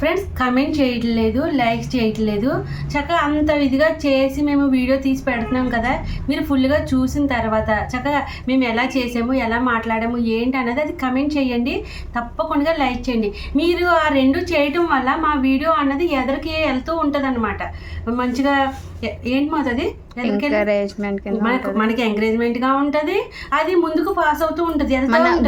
Friends comment చేయట్లేదు like చేయట్లేదు. చక్కగా అంత విధిగా చేసి మేము వీడియో తీసి పెడుతున్నాం కదా మీరు ఫుల్గా చూసిన తర్వాత చక్కగా మేము ఎలా చేసాము ఎలా మాట్లాడాము ఏంటి అనేది అది కమెంట్ చేయండి. తప్పకుండా లైక్ చేయండి. మీరు ఆ రెండు చేయటం వల్ల మా వీడియో అన్నది ఎదరికి వెళ్తూ ఉంటుంది మంచిగా ఏంటి మాది ఎంకరేజ్మెంట్ మనకు మనకి ఎంకరేజ్మెంట్గా ఉంటది అది ముందుకు పాస్ అవుతూ ఉంటది.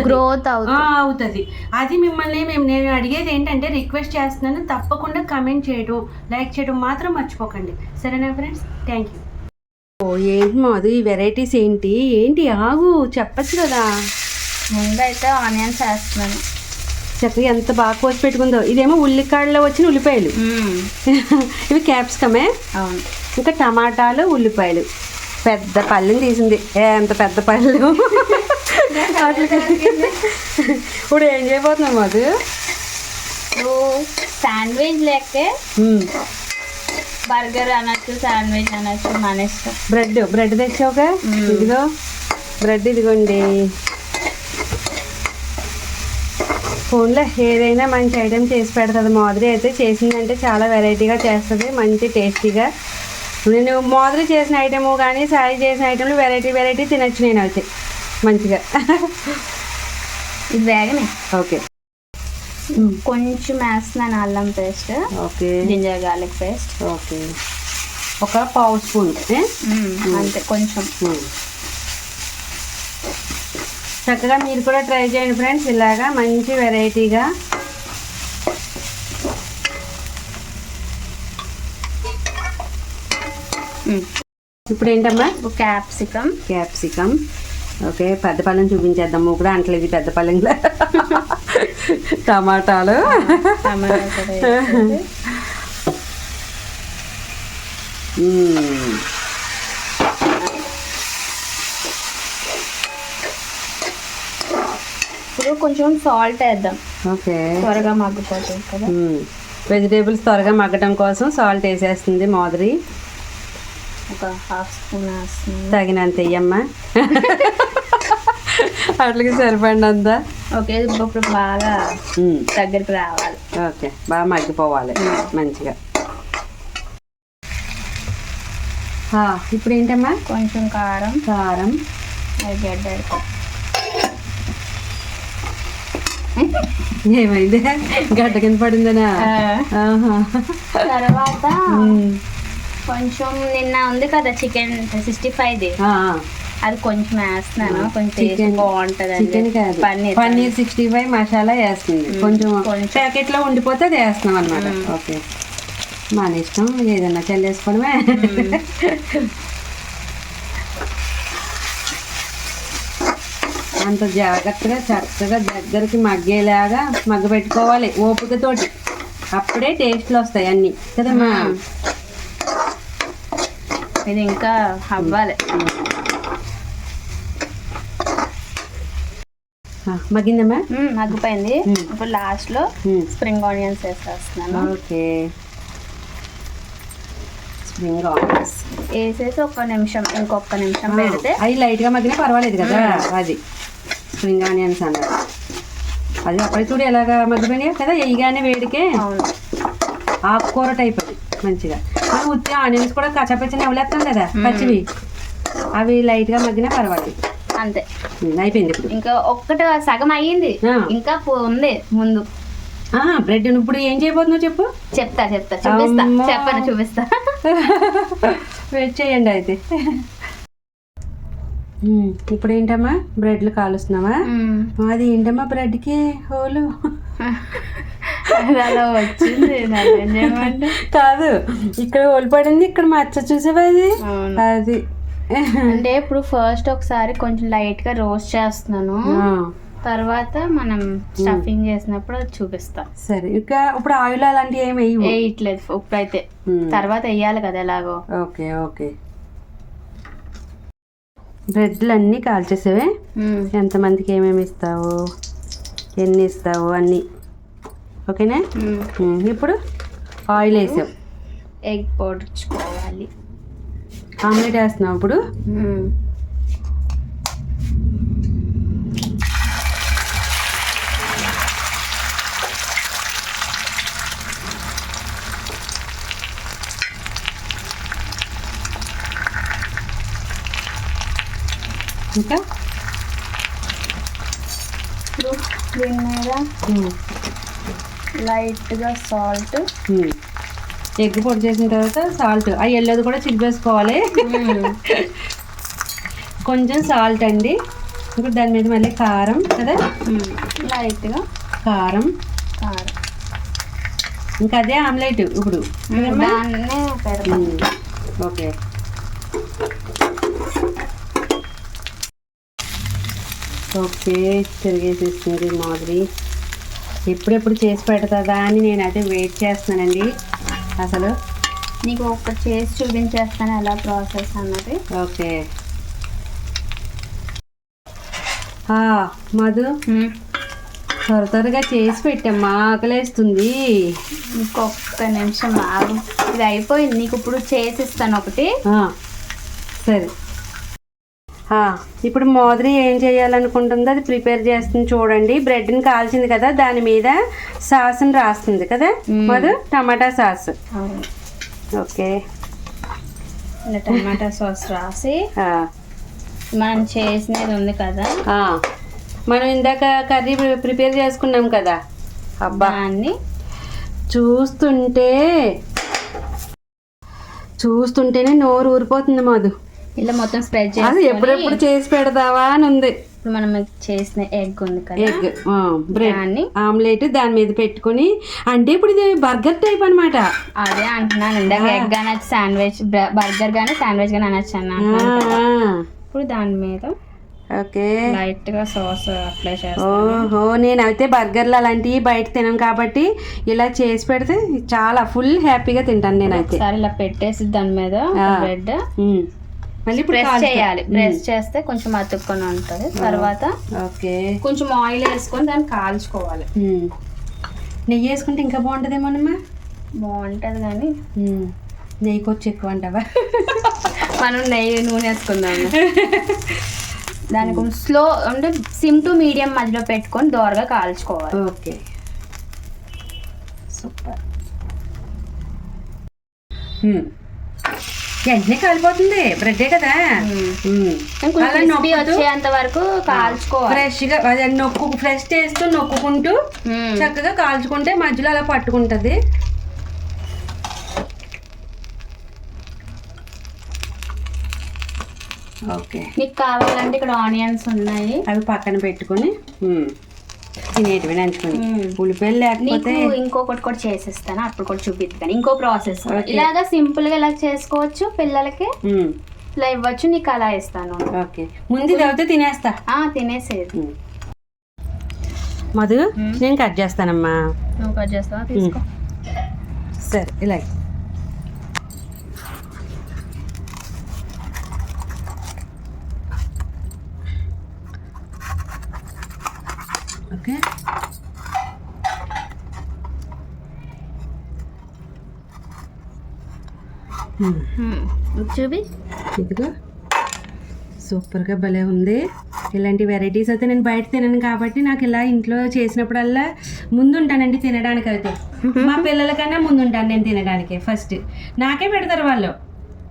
గ్రోత్ ఆ, అవుతుంది. అవుతుంది. అది మిమ్మల్ని మేము నేను అడిగేది ఏంటంటే రిక్వెస్ట్ చేస్తున్నాను తప్పకుండా కమెంట్ చేయడం లైక్ చేయడం మాత్రం మర్చిపోకండి. సరేనా ఫ్రెండ్స్ థ్యాంక్ యూ ఓ ఏంటి మాది ఈ వెరైటీస్ ఏంటి? ఏంటి ఆగు చెప్పచ్చు కదా. ముందైతే ఆనియన్స్ వేస్తున్నాను చక్కగా ఎంత బాగా కోసి పెట్టుకుందో. ఇదేమో ఉల్లికాడలో వచ్చిన ఉల్లిపాయలు. ఇవి క్యాప్సికమే. ఇంకా టమాటాలు ఉల్లిపాయలు. పెద్ద పళ్ళని తీసింది. ఏ ఎంత పెద్ద పళ్ళు. ఇప్పుడు ఏం చేయబోతున్నాం ఇప్పుడు శాండ్విచ్ లేకే బర్గర్ అనొచ్చు శాండ్విచ్ అనొచ్చు మన ఇష్టం. బ్రెడ్. బ్రెడ్ తెచ్చావుగా. ఇదిగో. బ్రెడ్ ఇదిగోండి. ఫోన్లో ఏదైనా మంచి ఐటెం చేసి పెడుతుంది. మాదిరి అయితే చేసిందంటే చాలా వెరైటీగా చేస్తుంది. మంచి టేస్టీగా. నేను మాదిరి చేసిన ఐటెము కానీ సాయి చేసిన ఐటెంలు వెరైటీ వెరైటీ తినచ్చు నేను అయితే. మంచిగా. ఇది వేగనే ఓకే. కొంచెం వేస్తున్నాను అల్లం paste. Okay. Ginger garlic paste. Okay. ఒక పావు స్పూన్? అంతే కొంచెం. చక్కగా మీరు కూడా ట్రై చేయండి ఫ్రెండ్స్. ఇలాగా మంచి వెరైటీగా. ఇప్పుడు ఏంటమ్మా? క్యాప్సికమ్. క్యాప్సికమ్. ఓకే పెద్ద పళ్ళని చూపించేద్దాము. కూడా అంటలేదు పెద్ద పళ్ళంగా టమాటాలు. టమాటా కూడా వేసేసి మ్మ్. ఇప్పుడు కొంచెం సాల్ట్ వేద్దాం. ఓకే. త్వరగా మగ్గిపోతుంది కదా. వెజిటేబుల్స్ త్వరగా మగ్గటం కోసం సాల్ట్ వేసేస్తుంది మాదిరి ఒక హాఫ్ స్పూన్ తగినంత ఇయ్యమ్మా. అట్లకి సరిపడినంత. ఓకే ఇప్పుడు బాగా. దగ్గరికి రావాలి. ఓకే బాగా మగ్గిపోవాలి మంచిగా. ఇప్పుడు ఏంటమ్మా? కొంచెం కారం. కారం. గడ్డ ఏమైంది? గడ్డ కింద పడిందనా? ఆహా. తర్వాత. కొంచెం నిన్న ఉంది కదా చికెన్ సిక్స్టీ ఫైవ్ది. ఆ, అది కొంచెం వేస్తున్నాను. కొంచెం బాగుంటది పన్నీర్ పన్నీర్ సిక్స్టీ ఫైవ్ మసాలా వేస్తుంది. కొంచెం కొంచెం. ప్యాకెట్లో ఉండిపోతే అది వేస్తున్నాం అనమాట ఓకే. మన ఇష్టం. ఏదన్నా చల్లేసుకోవడమే. అంత జాగ్రత్తగా చక్కగా దగ్గరికి మగ్గేలాగా మగ్గ పెట్టుకోవాలి ఓపికతోటి. అప్పుడే టేస్ట్లు వస్తాయి అన్నీ. కదమ్మా? ఇది ఇంకా అవ్వాలి. మగ్గిందమ్మా? మ్మ్, మగ్గిపోయింది. ఇప్పుడు లాస్ట్లో మ్మ్. స్ప్రింగ్ ఆనియన్స్ వేసేస్తున్నాను. ఓకే. Spring onions. వేసేసి ఒక్క నిమిషం ఇంకొక నిమిషం పెడితే అవి లైట్గా మగ్గినా పర్వాలేదు కదా అది. స్ప్రింగ్ ఆనియన్స్ అన్నది అది అప్పుడు చూడు ఎలాగా మగ్గిపోయినాయి కదా వేయగానే వేడికే? అవును. ఆకుకూర టైప్ అది మంచిగా. మనం ఉత్తి ఆనియన్స్ కూడా కచ్చపచ్చని అవలేస్తాం కదా పచ్చివి. అవి లైట్గా మగ్గినా పర్వాలేదు. అంతే. అయిపోయింది ఇప్పుడు. ఇంకా ఒక్కటి సగం అయ్యింది. ఇంకా ఉంది ముందు. బ్రెడ్ ఇప్పుడు ఏం చేయబోతున్నావు చెప్పు? చెప్తా చెప్తా. చూపిస్తా. చెప్పను చూపిస్తా. వెయిట్ చేయండి అయితే. ఇప్పుడు ఏంటమ్మా బ్రెడ్లు కాలుస్తున్నావా. అది ఏంటమ్మా బ్రెడ్కి? హోలు? అలా వచ్చింది కాదు ఇక్కడ హోల్ పడింది ఇక్కడ మచ్చ చూసావా అది. అది. అంటే ఇప్పుడు ఫస్ట్ ఒకసారి కొంచెం లైట్గా రోస్ట్ చేస్తున్నాను. తర్వాత మనం స్టఫింగ్ చేసినప్పుడు చూపిస్తా. సరే ఇంకా ఇప్పుడు ఆయిల్ అలాంటివి ఏమి వేయట్లేదు ఇప్పుడైతే. ఉమ్, తర్వాత వేయాలి కదా ఎలాగో. Okay okay. బ్రెడ్లు అన్నీ కాల్చేసేవే. ఎంతమందికి ఏమేమి ఇస్తావు? ఎన్ని ఇస్తావు? అన్నీ. ఓకేనా? ఇప్పుడు ఆయిల్ వేసావు ఎగ్ పొడుచుకోవాలి ఆమ్లెట్ వేస్తున్నావు ఇప్పుడు? ఇంకా? ఇప్పుడు దీని మీద. లైట్గా సాల్ట్. ఎగ్ పొడి చేసిన తర్వాత సాల్ట్ ఆ ఎల్లోది కూడా చిలిపేసుకోవాలి కొంచెం సాల్ట్ అండి. ఇప్పుడు దాని మీద మళ్ళీ కారం కదా? లైట్గా కారం. కారం. ఇంకా అదే ఆమ్లెట్ ఇప్పుడు. ఉమ్. ఓకే. ఓకే తిరిగేసేస్తుంది మాదిరి ఎప్పుడెప్పుడు చేసి పెడతాదా అని నేనైతే వెయిట్ చేస్తున్నానండి. అసలు నీకు ఒక చేసి చూపించేస్తాను ఎలా ప్రాసెస్ అన్నది. ఓకే. మధు. త్వర త్వరగా చేసి పెట్టమ్మా ఆకలేస్తుంది. ఇంకొక నిమిషం ఆగు. ఇది అయిపోయింది నీకు ఇప్పుడు చేసిస్తాను ఒకటి. సరే. ఇప్పుడు మోదరి ఏం చేయాలనుకుంటుందో అది ప్రిపేర్ చేస్తుంది చూడండి. బ్రెడ్ని కాల్చింది కదా దాని మీద సాస్ని రాస్తుంది కదా. Madhu tomato sauce. Okay. Tomato sauce రాసి మనం చేసినది ఉంది కదా. మనం ఇందాక కర్రీ ప్రిపేర్ చేసుకున్నాం కదా? అబ్బా. దాన్ని చూస్తుంటే చూస్తుంటేనే నోరు ఊరిపోతుంది మధు. ఇలా మొత్తం స్ప్రెడ్ చేసి ఎప్పుడెప్పుడు చేసి పెడదావా అని ఉంది. ఇప్పుడు మనం చేసిన ఎగ్ ఉంది కదా. ఎగ్ బ్రెడ్ ఆమ్లెట్ దాని మీద పెట్టుకుని అంటే ఇప్పుడు ఇది బర్గర్ టైప్ అనమాట అదే అంటున్నాను ఎగ్ అనొచ్చు శాండ్విచ్ బర్గర్ గానీ శాండ్విచ్ గానీ అనొచ్చు అన్న. ఇప్పుడు దాని మీద ఓకే. లైట్గా సాస్ అప్లై చేస్తాను. ఓహో నేను అయితే బర్గర్లు అలాంటివి బయట తినను కాబట్టి ఇలా చేసి పెడితే చాలా ఫుల్ హ్యాపీగా తింటాను నేనైతే. ఇలా పెట్టేసి దాని మీద. బ్రెడ్. మళ్ళీ ప్రెస్. చేయాలి. ప్రెస్ చేస్తే కొంచెం అతుక్కొని ఉంటుంది. తర్వాత ఓకే. కొంచెం ఆయిల్ వేసుకొని దాన్ని కాల్చుకోవాలి. నెయ్యి వేసుకుంటే ఇంకా బాగుంటుందేమోనమ్మా బాగుంటది కానీ. నెయ్యి కొంచెం ఎక్కువ అంటావా మనం నెయ్యి నూనె వేసుకుందాం. దానికి స్లో అంటే సిమ్ టు మీడియం మధ్యలో పెట్టుకొని దోరగా కాల్చుకోవాలి. ఓకే. సూపర్. వెంటనే కాలిపోతుంది. బ్రెడ్డే కదా. అలా వచ్చేంత వరకు కాల్చుకోవాలి. ఫ్రెష్గా అదే నొక్కు ఫ్రెష్ చేస్తూ నొక్కుంటూ మ్మ్. చక్కగా కాల్చుకుంటే మధ్యలో అలా పట్టుకుంటది. ఓకే మీకు కావాలంటే ఇక్కడ ఆనియన్స్ ఉన్నాయి. అవి పక్కన పెట్టుకొని తినేటివి నంచుకొని. ఉల్లిపాయలు లేకపోతే ఇంకొకటి కూడా చేసిస్తాను అప్పుడు కూడా చూపిస్తాను ఇంకో ప్రాసెస్. ఇలాగా సింపుల్గా ఇలా చేసుకోవచ్చు పిల్లలకి ఉమ్, ఇలా ఇవ్వచ్చు నీకు అలా ఇస్తాను. ఓకే ముందు అవుతే తినేస్తా. ఆ తినేసేది ఉమ్. మధు మ్మ్. నేను కట్ చేస్తానమ్మా. నువ్వు కట్ చేస్తావా? తీసుకో. సరే ఇలా చూపి. ఇదిగో. సూపర్గా భలే ఉంది. ఇలాంటి వెరైటీస్ అయితే నేను బయట తినను కాబట్టి నాకు ఇలా ఇంట్లో చేసినప్పుడల్లా ముందుంటానండి తినడానికి అయితే మా పిల్లలకన్నా ముందుంటాను నేను తినడానికి ఫస్ట్. నాకే పెడతారు వాళ్ళు.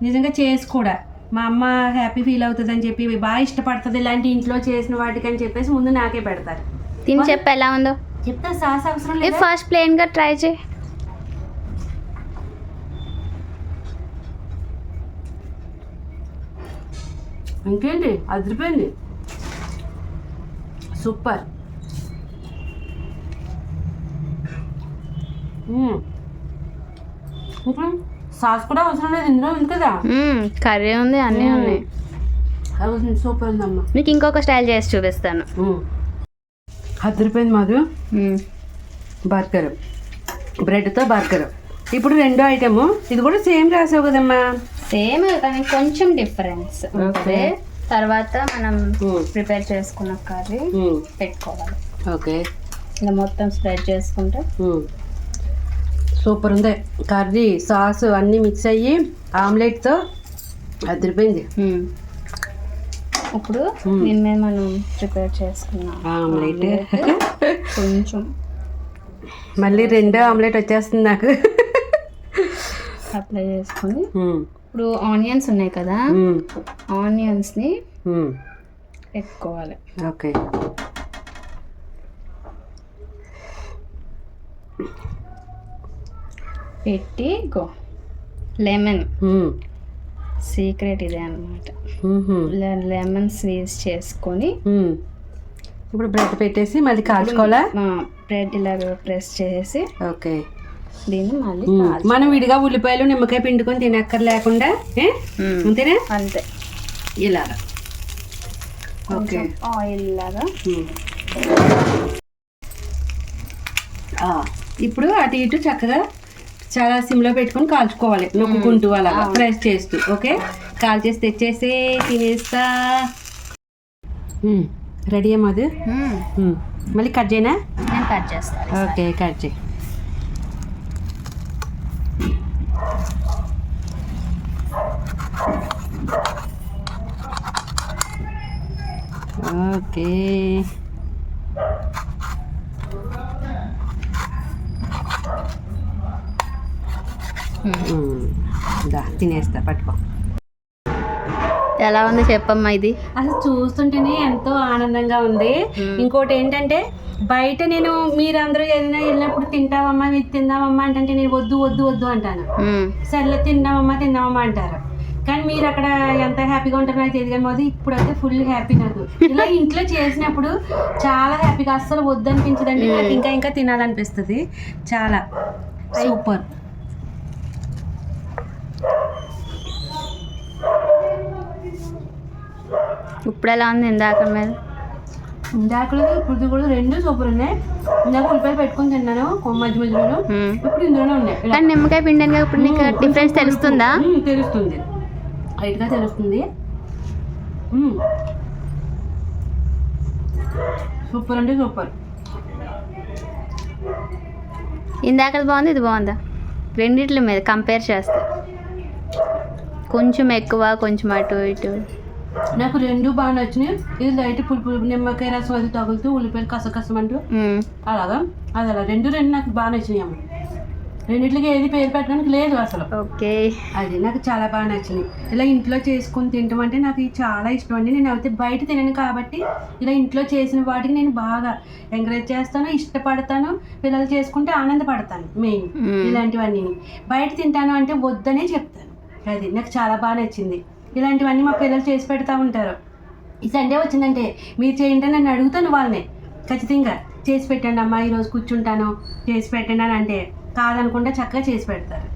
నిజంగా చేసి కూడా. మా అమ్మ హ్యాపీ ఫీల్ అవుతుంది అని చెప్పి బాగా ఇష్టపడుతుంది ఇలాంటి ఇంట్లో చేసిన వాటికి అని చెప్పేసి ముందు నాకే పెడతారు. తిని చెప్పు ఎలా ఉందో. చెప్తా సాస్ అవసరం లేదు? ఫస్ట్ ప్లేన్గా ట్రై చేయి. ఇంకేంటి? అదిరిపోయింది. సూపర్. సాస్ కూడా అవసరం లేదు ఇందులో ఉంది కదా? కర్రీ ఉంది అన్నీ. ఉన్నాయి. సూపర్ ఉందమ్మా. నీకు ఇంకొక స్టైల్ చేసి చూపిస్తాను. అదిరిపోయింది మాధు. బర్గర్. బ్రెడ్తో బర్గర్. ఇప్పుడు రెండో ఐటము. ఇది కూడా సేమ్ రాసావు కదమ్మా. సేమ్ కానీ కొంచెం డిఫరెన్స్ ఉంటుంది. తర్వాత మనం. ప్రిపేర్ చేసుకున్న కర్రీ మ్మ్. పెట్టుకోవాలి. ఓకే. ఇలా మొత్తం స్ప్రెడ్ చేసుకుంటే. సూపర్ ఉంది. కర్రీ సాస్ అన్నీ మిక్స్ అయ్యి ఆమ్లెట్తో అదిరిపోయింది. ఇప్పుడు మీద మనం ప్రిపేర్ చేసుకున్నాం ఆమ్లెట్ కొంచెం. మళ్ళీ రెండో ఆమ్లెట్ వచ్చేస్తుంది నాకు. అప్లై చేసుకొని. ఇప్పుడు ఆనియన్స్ ఉన్నాయి కదా మ్మ్. ఆనియన్స్ని మ్మ్. పెట్టుకోవాలి ఓకే. పెట్టి గో లెమన్. సీక్రెట్ ఇదే అనమాట లెమన్ స్వీజ్ చేసుకొని ఇప్పుడు బ్రెడ్ పెట్టేసి మళ్ళీ కాల్చుకోవాలా? బ్రెడ్ ఇలాగ ప్రెస్ చేసి ఓకే. దీన్ని మళ్ళీ మనం విడిగా ఉల్లిపాయలు నిమ్మకాయ పిండుకొని తినక్కర్ లేకుండా. అంతేనా? అంతే. ఇలాగా. ఓకే. ఆయిల్ లాగా. ఇప్పుడు అటు ఇటు చక్కగా చాలా సిమ్లో పెట్టుకొని కాల్చుకోవాలి నొక్కుంటూ అలాగా ప్రెస్ చేస్తూ ఓకే? కాల్ చేసి తెచ్చేసి తినేస్తా. రెడీ అమ్మది మ్మ్. మళ్ళీ కట్ చేయనా? నేను కట్ చేస్తాను ఓకే కట్ చేయి. ఓకే. దా తినేస్తా పట్టుకో. ఎలా ఉంది చెప్పమ్మా ఇది? అసలు చూస్తుంటేనే ఎంతో ఆనందంగా ఉంది. ఇంకోటి ఏంటంటే బయట నేను మీరందరూ ఏదైనా వెళ్ళినప్పుడు తింటావమ్మా ఇది తిందామమ్మా అంటే నేను వద్దు వద్దు వద్దు అంటాను. మ్మ్. సర్లే తిందామమ్మా తిందామమ్మా అంటారు. కానీ మీరు అక్కడ ఎంత హ్యాపీగా ఉంటారో నాకు తెలియదు కానీ మోదీ ఇప్పుడైతే ఫుల్ హ్యాపీ నాకు. ఇలా ఇంట్లో చేసినప్పుడు చాలా హ్యాపీగా అస్సలు వద్దు అనిపించదండి నాకు ఇంకా ఇంకా తినాలనిపిస్తుంది. చాలా. సూపర్ ఇప్పుడు ఎలా ఉంది ఇందాక మీద? ఇందాకలో ఇప్పుడు కూడా రెండు సూపర్ ఉన్నాయి. ఇందాక ఉల్లిపాయలు పెట్టుకొని తిన్నాను మధ్య మధ్యలో. ఇప్పుడు ఇందులోనే ఉన్నాయి. నిమ్మకాయ కదా ఇప్పుడు నీకు. డిఫరెన్స్ తెలుస్తుందా? తెలుస్తుంది. లైట్గా తెలుస్తుంది. సూపర్ అంటే సూపర్. ఇందాకది బాగుంది ఇది బాగుందా? రెండిట్ల మీద కంపేర్ చేస్తే. కొంచెం ఎక్కువ కొంచెం అటు ఇటు. నాకు రెండు బాగా నచ్చినాయి. ఇది లైట్ పులుపు నిమ్మకాయ రసం అది తగులుతూ ఉల్లిపాయలు కసకసమంటూ. అలాగా? అది అలా. రెండు రెండు నాకు బాగా నచ్చినాయి అమ్మ. రెండిట్లకి ఏది పేరు పెట్టడానికి లేదు అసలు. ఓకే. అది నాకు చాలా బాగా నచ్చింది. ఇలా ఇంట్లో చేసుకొని తినటం అంటే నాకు చాలా ఇష్టం అండి. నేను అయితే బయట తినను కాబట్టి ఇలా ఇంట్లో చేసిన వాటికి నేను బాగా ఎంకరేజ్ చేస్తాను ఇష్టపడతాను. పిల్లలు చేసుకుంటే ఆనందపడతాను మెయిన్. ఇలాంటివన్నీ. బయట తింటాను అంటే వద్దనే చెప్తాను. అది నాకు చాలా బాగా నచ్చింది. ఇలాంటివన్నీ మా పిల్లలు చేసి పెడతా ఉంటారు. ఈ సండే వచ్చిందంటే మీరు చేయండి నన్ను అడుగుతాను వాళ్ళని. ఖచ్చితంగా చేసి పెట్టండి అమ్మా ఈరోజు కూర్చుంటాను. చేసి పెట్టండి అని అంటే కాదనుకుంటే చక్కగా చేసి పెడతారు.